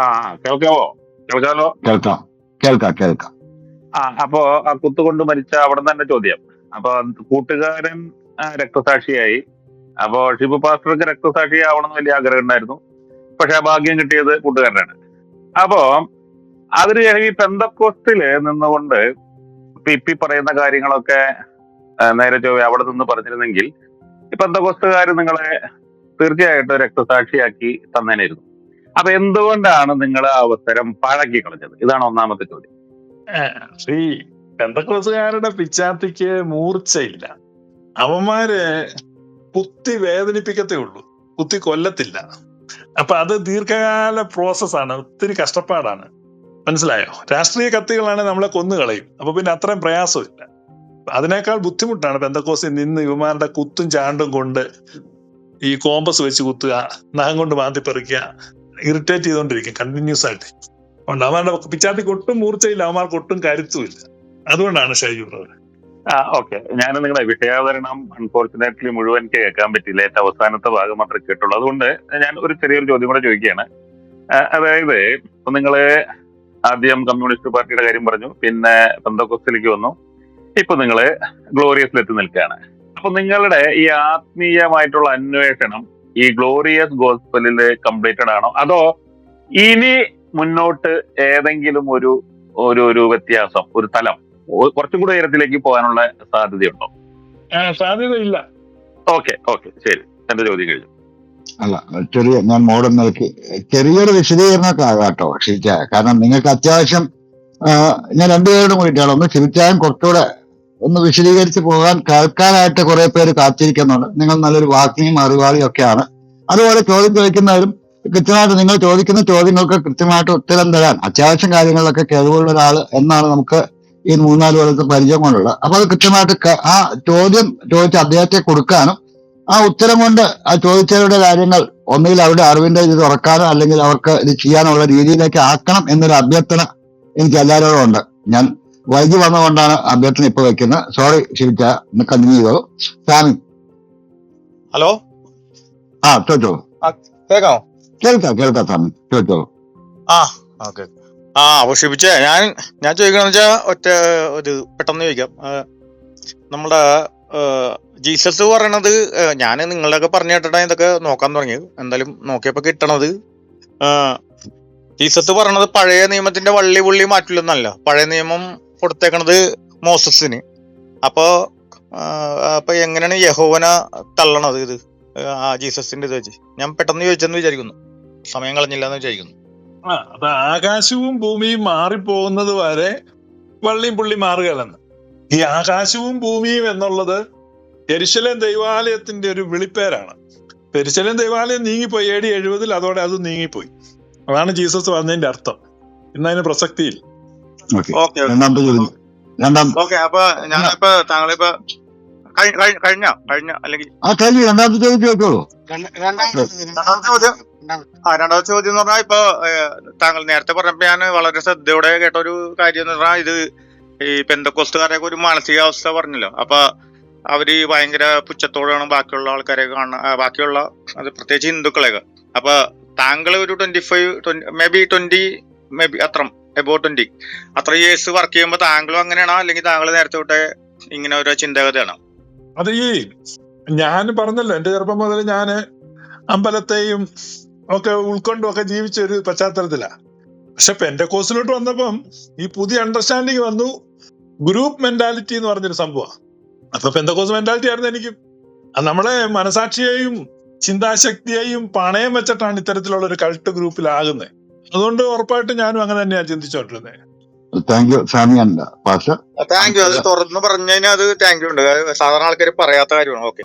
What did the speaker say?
ആ കേൾക്കാവോ? കേൾക്കാലോ? കേൾക്കാം. കേൾക്കാം കേൾക്കാം. ആ അപ്പോ ആ കുത്തുകൊണ്ട് മരിച്ച അവിടെ തന്നെ ചോദ്യം. അപ്പൊ കൂട്ടുകാരൻ രക്തസാക്ഷിയായി. അപ്പോ ഷിബു പാസ്റ്റർക്ക് രക്തസാക്ഷി ആവണമെന്ന് വലിയ ആഗ്രഹം ഉണ്ടായിരുന്നു. പക്ഷെ ആ ഭാഗ്യം കിട്ടിയത് കൂട്ടുകാരനാണ്. അപ്പോ അതിന് ഈ പെന്തക്കോസ്റ്റിൽ നിന്നുകൊണ്ട് ഇപ്പി പറയുന്ന കാര്യങ്ങളൊക്കെ നേരെ ചൊവ്വേ അവിടെ നിന്ന് പറഞ്ഞിരുന്നെങ്കിൽ ഈ പെന്തക്കോസ്റ്റുകാർ നിങ്ങളെ തീർച്ചയായിട്ടും രക്തസാക്ഷിയാക്കി തന്നേനായിരുന്നു. അപ്പൊ എന്തുകൊണ്ടാണ് നിങ്ങൾ ആ അവസരം പഴക്കി കളഞ്ഞത്? ഇതാണ് ഒന്നാമത്തെ ചോദ്യം. ശ്രീ പെന്തക്കോസുകാരുടെ പിച്ചാത്തിക്ക് മൂർച്ചയില്ല. അവന്മാരെ കുത്തി വേദനിപ്പിക്കത്തേ ഉള്ളൂ. കുത്തി കൊല്ലത്തില്ല. അപ്പൊ അത് ദീർഘകാല പ്രോസസ്സാണ്. ഒത്തിരി കഷ്ടപ്പാടാണ്. മനസ്സിലായോ? രാഷ്ട്രീയ കത്തികളാണ് നമ്മളെ കൊന്നു കളയും. അപ്പൊ പിന്നെ അത്രയും പ്രയാസമില്ല അതിനേക്കാൾ ബുദ്ധിമുട്ടാണ് പെന്തക്കോസിൽ നിന്ന് ഇവന്മാരുടെ കുത്തും ചാണ്ടും കൊണ്ട് ഈ കോമ്പസ് വെച്ച് കുത്തുക നഖം കൊണ്ട് മാന്തി പറിക്കുക ഇറിറ്റേറ്റ് ചെയ്തുകൊണ്ടിരിക്കും കണ്ടിന്യൂസ് ആയിട്ട്. അതുകൊണ്ട് അവന്മാരുടെ പിച്ചാത്തിക്ക് ഒട്ടും മൂർച്ചയില്ല അവന്മാർക്ക് ഒട്ടും കരുത്തുമില്ല. അതുകൊണ്ടാണ് ഷൈജു ബ്രദർ. ആ ഓക്കെ. ഞാൻ നിങ്ങളുടെ വിഷയാവതരണം അൺഫോർച്ചുനേറ്റ്ലി മുഴുവൻ കേൾക്കാൻ പറ്റില്ല ഏറ്റവും അവസാനത്തെ ഭാഗം മാത്രമേ കേട്ടുള്ളൂ. അതുകൊണ്ട് ഞാൻ ഒരു ചെറിയൊരു ചോദ്യം കൂടെ ചോദിക്കുകയാണ്. അതായത് ഇപ്പൊ നിങ്ങൾ ആദ്യം കമ്മ്യൂണിസ്റ്റ് പാർട്ടിയുടെ കാര്യം പറഞ്ഞു പിന്നെ പന്തക്കോസ്റ്റിലേക്ക് വന്നു. ഇപ്പൊ നിങ്ങൾ ഗ്ലോറിയസിൽ എത്തി നിൽക്കുകയാണ്. അപ്പൊ നിങ്ങളുടെ ഈ ആത്മീയമായിട്ടുള്ള അന്വേഷണം ഈ ഗ്ലോറിയസ് ഗോസ്പലിൽ കംപ്ലീറ്റഡ് ആണോ? അതോ ഇനി മുന്നോട്ട് ഏതെങ്കിലും ഒരു ഒരു ഒരു വ്യത്യാസം ഒരു തലം കുറച്ചും കൂടെ ഉയരത്തിലേക്ക് പോകാനുള്ള സാധ്യതയുണ്ടോ? സാധ്യതയില്ല. ഓക്കെ ഓക്കെ ശരി. എന്റെ ചോദ്യം കഴിഞ്ഞു. അല്ല ചെറിയ ഞാൻ മോഡൽ നൽകി ചെറിയൊരു വിശദീകരണമൊക്കെ ആകാം കേട്ടോ ഷിരിച്ച കാരണം നിങ്ങൾക്ക് അത്യാവശ്യം ഞാൻ രണ്ടുപേരോടും കൂടിയിട്ടാണ്. ഒന്ന് ഷിരിച്ചായും കുറച്ചുകൂടെ ഒന്ന് വിശദീകരിച്ച് പോകാൻ കേൾക്കാനായിട്ട് കുറെ പേര് കാത്തിരിക്കുന്നുണ്ട്. നിങ്ങൾ നല്ലൊരു വാക്കിയും അറിവാളിയും ഒക്കെയാണ്. അതുപോലെ ചോദ്യം ചോദിക്കുന്നവരും കൃത്യമായിട്ട് നിങ്ങൾ ചോദിക്കുന്ന ചോദ്യങ്ങൾക്ക് കൃത്യമായിട്ട് ഉത്തരം തരാൻ അത്യാവശ്യം കാര്യങ്ങളിലൊക്കെ കഴിവുള്ള ഒരാൾ എന്നാണ് നമുക്ക് ഈ മൂന്നാൽ കൊല്ലത്തെ പരിചയം കൊണ്ടുള്ളത്. അപ്പൊ അത് കൃത്യമായിട്ട് ആ ചോദ്യം ചോദിച്ച അദ്ദേഹത്തെ കൊടുക്കാനും ആ ഉത്തരം കൊണ്ട് ആ ചോദിച്ചവരുടെ കാര്യങ്ങൾ ഒന്നുകിൽ അവരുടെ അറിവിന്റെ ഇത് തുറക്കാനോ അല്ലെങ്കിൽ അവർക്ക് ഇത് ചെയ്യാനുള്ള രീതിയിലേക്ക് ആക്കണം എന്നൊരു അഭ്യർത്ഥന എനിക്ക് എല്ലാവരോടും ഉണ്ട്. ഞാൻ വൈകി വന്നുകൊണ്ടാണ് അഭ്യർത്ഥന ഇപ്പൊ വെക്കുന്നത് സോറി ക്ഷമിച്ച കണ്ടിന്യൂ ചെയ്തോ സാമി. ഹലോ ആ ചോദിച്ചോ കേൾക്കാമോ? കേൾക്കാം കേൾക്കാം സാമി. ചോദിച്ചോ ആ ഓക്കെ. ആ അപ്പൊ ഞാൻ ഞാൻ ചോദിക്കണെന്ന് വെച്ചാ ഒറ്റ ഒരു പെട്ടെന്ന് ചോദിക്കാം. നമ്മുടെ ജീസസ് പറയണത് ഞാൻ നിങ്ങളുടെയൊക്കെ പറഞ്ഞു കേട്ടാ ഇതൊക്കെ നോക്കാൻ തുടങ്ങി എന്തായാലും നോക്കിയപ്പോ കിട്ടണത് ജീസസ് പറയണത് പഴയ നിയമത്തിന്റെ വള്ളി പുള്ളി മാറ്റില്ലെന്നല്ല. പഴയ നിയമം കൊടുത്തേക്കണത് മോസസിന്. അപ്പോ അപ്പൊ എങ്ങനെയാണ് യഹോവന തള്ളണത് ഇത്? ആ ജീസസിന്റെ ഇത് വെച്ച്. ഞാൻ പെട്ടെന്ന് ചോദിച്ചെന്ന് വിചാരിക്കുന്നു. സമയം കളഞ്ഞില്ല എന്ന് വിചാരിക്കുന്നു. ആ അത് ആകാശവും ഭൂമിയും മാറിപ്പോകുന്നത് വരെ വള്ളിയും പുള്ളി മാറുകയല്ലെന്ന്. ഈ ആകാശവും ഭൂമിയും എന്നുള്ളത് എരിശലേം ദൈവാലയത്തിന്റെ ഒരു വിളിപ്പേരാണ്. എരിശലേം ദൈവാലയം നീങ്ങിപ്പോയി. ഏടി എഴുപതിൽ അതോടെ അത് നീങ്ങിപ്പോയി. അതാണ് ജീസസ് വന്നതിന്റെ അർത്ഥം. ഇന്നതിന് പ്രസക്തിയില്ല. രണ്ടാമത്തെ ചോദ്യം. രണ്ടാം ഓക്കെ അപ്പൊ ഞാനിപ്പോ താങ്കളിപ്പോ കഴി- കഴി- കഴിഞ്ഞ? കഴിഞ്ഞ? അല്ലെങ്കിൽ ആ കഴിഞ്ഞു രണ്ടാമത്തെ ചോദ്യം ചോദിച്ചോളൂ രണ്ടാമത്തെ ചോദ്യം. ആ രണ്ടാമത്തെ ചോദ്യം എന്ന് പറഞ്ഞാൽ ഇപ്പൊ താങ്കൾ നേരത്തെ പറഞ്ഞപ്പോ ഞാൻ വളരെ ശ്രദ്ധയോടെ കേട്ട ഒരു കാര്യം എന്ന് പറഞ്ഞാൽ ഇത് ഈ പെന്തക്കോസ്റ്റുകാരെയൊക്കെ ഒരു മാനസികാവസ്ഥ പറഞ്ഞല്ലോ. അപ്പൊ അവർ ഭയങ്കര പുച്ഛത്തോടെയാണ് ബാക്കിയുള്ള ആൾക്കാരെ കാണുന്ന ബാക്കിയുള്ള അത് പ്രത്യേകിച്ച് ഹിന്ദുക്കളെയൊക്കെ. അപ്പൊ താങ്കൾ ഒരു twenty five maybe twenty maybe അത്ര. എബോ ട്വന്റി അത്ര ഇയേഴ്സ് വർക്ക് ചെയ്യുമ്പോൾ താങ്കളും അങ്ങനെയാണോ? അല്ലെങ്കിൽ താങ്കൾ നേരത്തെ തൊട്ടേ ഇങ്ങനെ ഓരോ ചിന്താഗതിയാണോ? അത് ഈ ഞാൻ പറഞ്ഞല്ലോ എന്റെ ചെറുപ്പം മുതൽ ഞാൻ അമ്പലത്തെയും ഒക്കെ ഉൾക്കൊണ്ടും ഒക്കെ ജീവിച്ച ഒരു പശ്ചാത്തലത്തിലാ. പക്ഷെ എന്റെ കോഴ്സിലോട്ട് വന്നപ്പം ഈ പുതിയ അണ്ടർസ്റ്റാൻഡിങ് വന്നു. ഗ്രൂപ്പ് മെന്റാലിറ്റി എന്ന് പറഞ്ഞൊരു സംഭവമാണ് അപ്പൊ കോഴ്സ് മെന്റാലിറ്റി ആയിരുന്നു എനിക്ക്. നമ്മളെ മനസാക്ഷിയെയും ചിന്താശക്തിയെയും പണയം വെച്ചിട്ടാണ് ഇത്തരത്തിലുള്ള ഒരു കൾട്ട് ഗ്രൂപ്പിലാകുന്നത് അതുകൊണ്ട് ഉറപ്പായിട്ടും ഞാനും അങ്ങനെ തന്നെയാണ് ചിന്തിച്ചോണ്ടിരുന്നത് താങ്ക് യു സാമി അല്ല താങ്ക് യു അത് തുറന്ന് പറഞ്ഞതിന് അത് താങ്ക് യു ഉണ്ട്. അത് സാധാരണ ആൾക്കാർ പറയാത്ത കാര്യമാണ്. ഓക്കെ